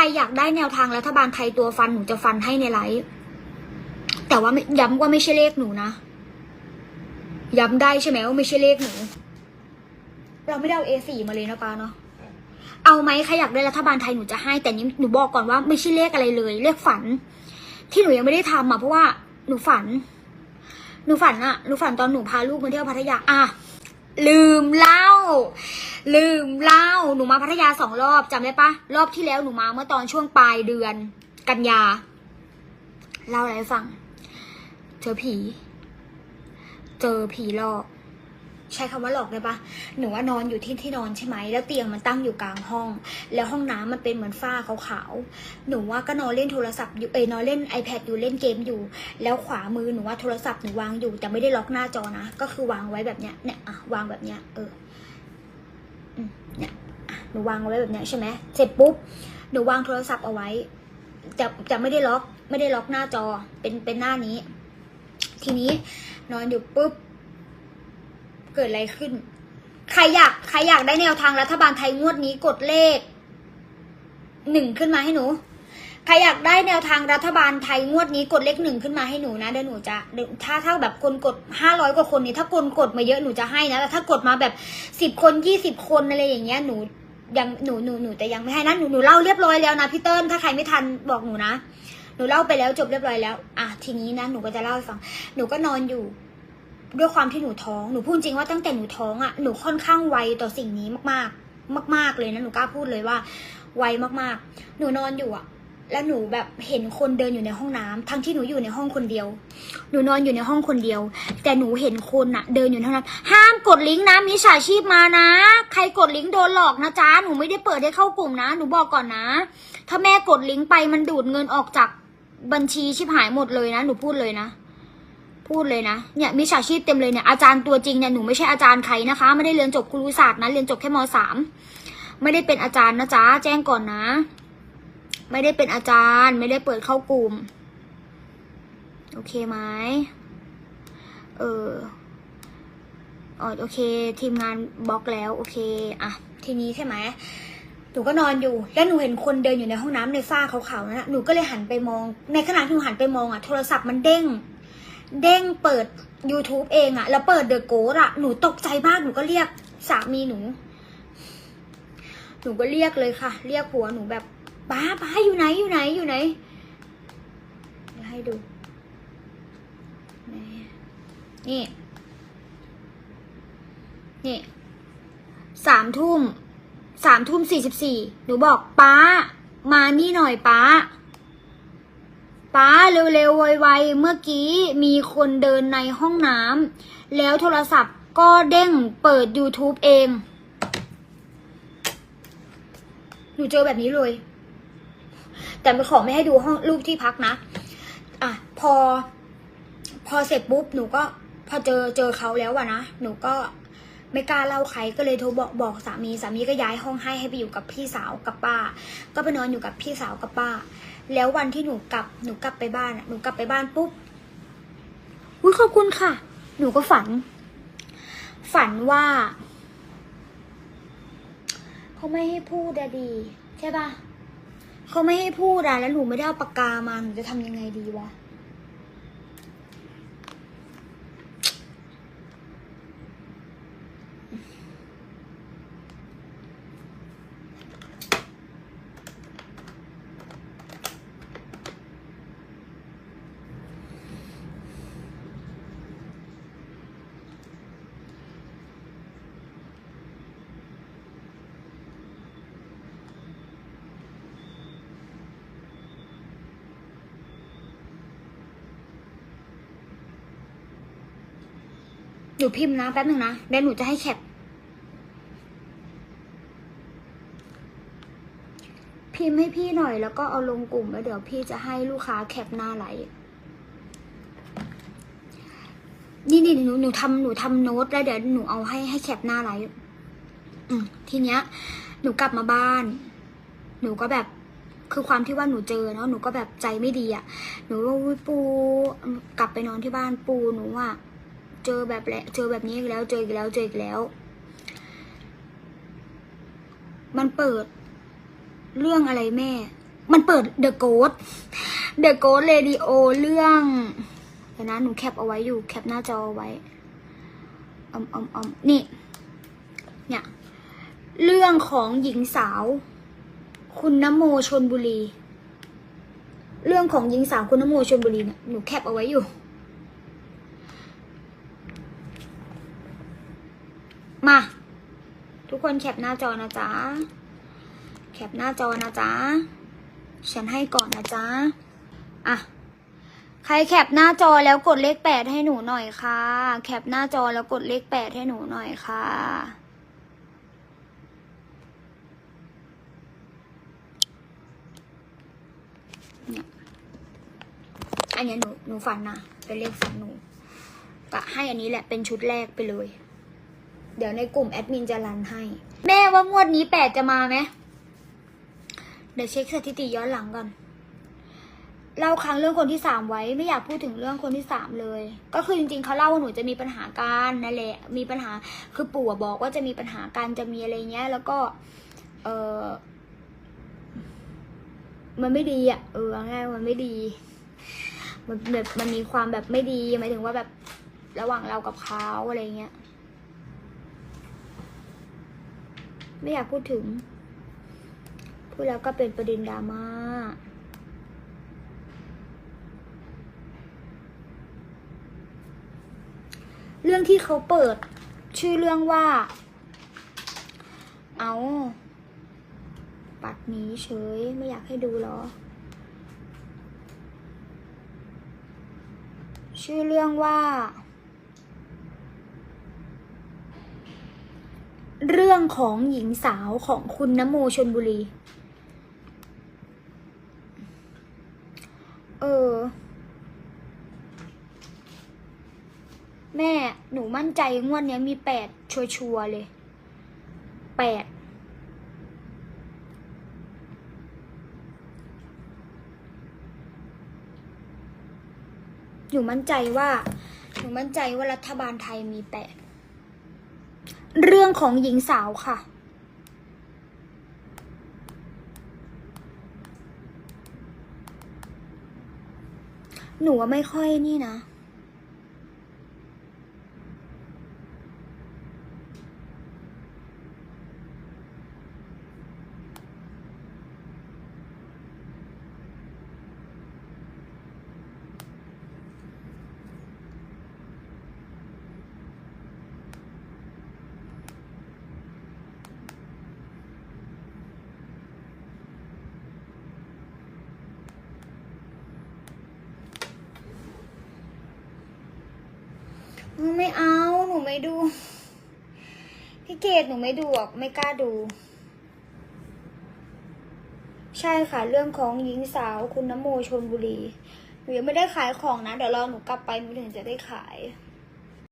รอยากได้แนวทางรัฐบาลไทยตัวฟันหนูจะฟันให้ในไลฟ์แต่ว่าย้ำว่าไม่ใช่เลขหนูนะย้ำได้ใช่ไหมว่าไม่ใช่เลขหนู เราไม่ได้เอา A4 มาเลยนะป้าเนาะเอาไหมใครอยากได้รัฐบาลไทยหนูจะให้ แต่นี้หนูบอกก่อนว่าไม่ใช่เลขอะไรเลย เลขฝัน ที่หนูยังไม่ได้ทำอะเพราะว่าหนูฝัน หนูฝันอะหนูฝันตอนหนูพาลูกมาเที่ยวพัทยาอะ ลืมเล่า ลืมเล่า หนูมาพัทยาสองรอบจำได้ปะรอบที่แล้วหนูมาเมื่อตอนช่วงปลายเดือน กันยาเล่าอะไรให้ฟัง เจอผี เจอผีหลอก ใช้คำว่าหลอกได้ปะหนูว่านอนอยู่ที่ที่นอนใช่ไหม แล้วเตียงมันตั้งอยู่กลางห้อง แล้วห้องน้ำมันเป็นเหมือนฝ้าขาวๆ หนูว่าก็นอนเล่นโทรศัพท์อยู่เอยนอนเล่น iPad อยู่เล่นเกมอยู่ แล้วขวามือหนูว่าโทรศัพท์หนูวางอยู่แต่ไม่ได้ล็อกหน้าจอนะ ก็คือวางไว้แบบเนี้ย เนี่ยอะวางแบบเนี้ย เออเนี่ยหนูวางเอาไว้แบบเนี้ยใช่ไหมเสร็จปุ๊บ หนูวางโทรศัพท์เอาไว้ จะจะไม่ได้ล็อก ไม่ได้ล็อกหน้าจอ เป็นเป็นหน้านี้ ทีนี้นอนอยู่ปุ๊บ เกิดอะไรขึ้น ใครอยากใครอยากได้แนวทางรัฐบาลไทยงวดนี้กดเลขหนึ่งขึ้นมาให้หนู ใครอยากได้แนวทางรัฐบาลไทยงวดนี้กดเลขหนึ่งขึ้นมาให้หนูนะเดี๋ยวหนูจะถ้าถ้าแบบคนกดห้าร้อยกว่าคนนี้ถ้าคนกดมาเยอะหนูจะให้นะแต่ถ้ากดมาแบบสิบคนยี่สิบคนอะไรอย่างเงี้ยหนูยังหนูหนูหนูแต่ยังไม่ให้นะหนูหนูเล่าเรียบร้อยแล้วนะพี่เติ้ลถ้าใครไม่ทันบอกหนูนะหนูเล่าไปแล้วจบเรียบร้อยแล้ว อะทีนี้นะหนูก็จะเล่าให้ฟัง หนูก็นอนอยู่ ด้วยความที่หนูท้องหนูพูดจริงว่าตั้งแต่หนูท้องอะ่ะหนูค่อนข้างไวต่อสิ่งนี้มากๆ มาก ๆเลยนะหนูกล้าพูดเลยว่า ไวมากๆ หนูนอนอยู่อะ่ะ แล้วหนูแบบเห็นคนเดินอยู่ในห้องน้ำทั้งที่หนูอยู่ในห้องคนเดียว หนูนอนอยู่ในห้องคนเดียว แต่หนูเห็นคนอะเดินอยู่ในห้องน้ำห้ามกดลิงก์นะมิจฉาชีพมานะ ใครกดลิงก์โดนหลอกนะจ๊ะหนูไม่ได้เปิดให้เข้ากลุ่มนะ หนูบอกก่อนนะ ถ้าแม่กดลิงก์ไปมันดูดเงินออกจากบัญชีชิบหายหมดเลยนะ หนูพูดเลยนะ พูดเลยนะ เนี่ยมิจฉาชีพเต็มเลยเนี่ยอาจารย์ตัวจริงเนี่ยหนูไม่ใช่อาจารย์ใครนะคะ ไม่ได้เรียนจบครุศาสตร์นะเรียนจบแค่มสามไม่ได้เป็นอาจารย์นะจ๊ะแจ้งก่อนนะ ไม่ได้เป็นอาจารย์ ไม่ได้เปิดเข้ากลุ่ม โอเคไหมเอออ๋อโอเค ทีมงานบล็อกแล้ว โอเคอะทีนี้ใช่ไหมหนูก็นอนอยู่ แล้วหนูเห็นคนเดินอยู่ในห้องน้ำในฝ้าขาวๆนั่นนะหนูก็เลยหันไปมอง ในขณะที่หนูหันไปมองอะโทรศัพท์มันเด้ง เด้งเปิด YouTube เองอะแล้วเปิดเดอะโกดอะหนูตกใจมากหนูก็เรียกสามีหนู หนูก็เรียกเลยค่ะ เรียกผัวหนูแบบป้าป้าอยู่ไหนอยู่ไหนอยู่ไหนเดี๋ยวให้ดู นี่ นี่นี่สามทุ่มสามทุ่มสี่สิบสี่หนูบอกป้า มานี่หน่อยป้า ป้าเร็วๆไวๆเมื่อกี้มีคนเดินในห้องน้ำแล้วโทรศัพท์ก็เด้งเปิด YouTube เอง หนูเจอแบบนี้เลย แต่ไม่ขอไม่ให้ดูห้องรูปที่พักนะ อะ พอ พอเสร็จปุ๊บ หนูก็ พอเจอเจอเขาแล้วอะนะ หนูก็ไม่กล้าเล่าใครก็เลยโทรบอกบอกสามี สามีก็ย้ายห้องให้ให้ไปอยู่กับพี่สาวกับป้า ก็ไปนอนอยู่กับพี่สาวกับป้า แล้ววันที่หนูกลับหนูกลับไปบ้านอะหนูกลับไปบ้านปุ๊บอุ้ยขอบคุณค่ะ หนูก็ฝัน ฝันว่าเขาไม่ให้พูดอะดีใช่ปะเขาไม่ให้พูดอะแล้วหนูไม่ได้เอาปากกามาหนูจะทำยังไงดีวะ หนูพิมพ์นะแป๊บหนึ่งนะเดี๋ยวหนูจะให้แคปพิมพ์ให้พี่หน่อยแล้วก็เอาลงกลุ่มแล้วเดี๋ยวพี่จะให้ลูกค้าแคปหน้าไลฟ์นี่นี่หนูหนูทำหนูทำโน้ตแล้วเดี๋ยวหนูเอาให้ให้แคปหน้าไลฟ์ทีเนี้ย หนูกลับมาบ้าน หนูก็แบบ คือความที่ว่าหนูเจอเนาะหนูก็แบบใจไม่ดีอะ่ะ หนูว่าอุ๊ยปูกลับไปนอนที่บ้านปูหนูอะ เจอแบบแหละเจอแบบนี้อีกแล้ว เจออีกแล้ว เจออีกแล้ว มันเปิด เรื่องอะไรแม่ มันเปิด The Ghost The Ghost Radio เรื่องเดี๋ยวนะหนูแคปเอาไว้อยู่ แคปหน้าจอเอาไว้อมอมอมนี่ เนี่ย เรื่องของหญิงสาว คุณนโมชนบุรี เรื่องของหญิงสาวคุณนโมชนบุรีเนี่ยหนูแคปเอาไว้อยู่ มา ทุกคนแคปหน้าจอนะจ๊ะ แคปหน้าจอนะจ๊ะ ฉันให้ก่อนนะจ๊ะ อะ ใครแคปหน้าจอแล้วกดเลขแปดให้หนูหน่อยค่ะ แคปหน้าจอแล้วกดเลขแปดให้หนูหน่อยค่ะเนี่ยอันนี้หนูหนูฝันนะเป็นเลขฝันหนูกะให้อันนี้แหละเป็นชุดแรกไปเลย เดี๋ยวในกลุ่มแอดมินจะรันให้ แม่ว่างวดนี้แปดจะมาไหมเดี๋ยวเช็คสถิติย้อนหลังก่อนเล่าครั้งเรื่องคนที่สามไว้ไม่อยากพูดถึงเรื่องคนที่สามเลย ก็คือจริงๆเขาเล่าว่าหนูจะมีปัญหาการนั่นแหละมีปัญหาคือปู่บอกว่าจะมีปัญหาการจะมีอะไรเงี้ย แล้วก็ เออมันไม่ดีอะเออง่ายมันไม่ดี มันแบบมันมีความแบบไม่ดีหมายถึงว่าแบบระหว่างเรากับเขาอะไรเงี้ย ไม่อยากพูดถึง พูดแล้วก็เป็นประเด็นดราม่าเรื่องที่เขาเปิด ชื่อเรื่องว่า เอา ปัดหนี้เฉย ไม่อยากให้ดูหรอ ชื่อเรื่องว่า เรื่องของหญิงสาวของคุณนโมชนบุรี เออ แม่หนูมั่นใจงวดเนี้มีแปดชัวร์เลยแปดหนูมั่นใจว่า หนูมั่นใจว่ารัฐบาลไทยมีแปด เรื่องของหญิงสาวค่ะ หนูว่าไม่ค่อยนี่นะ ไม่เอาหนูไม่ดู พี่เกดหนูไม่ดูอะไม่กล้าดู ใช่ค่ะเรื่องของหญิงสาวคุณนโมชนบุรี หนูยังไม่ได้ขายของนะ เดี๋ยวรอหนูกลับไปหนูถึงจะได้ขาย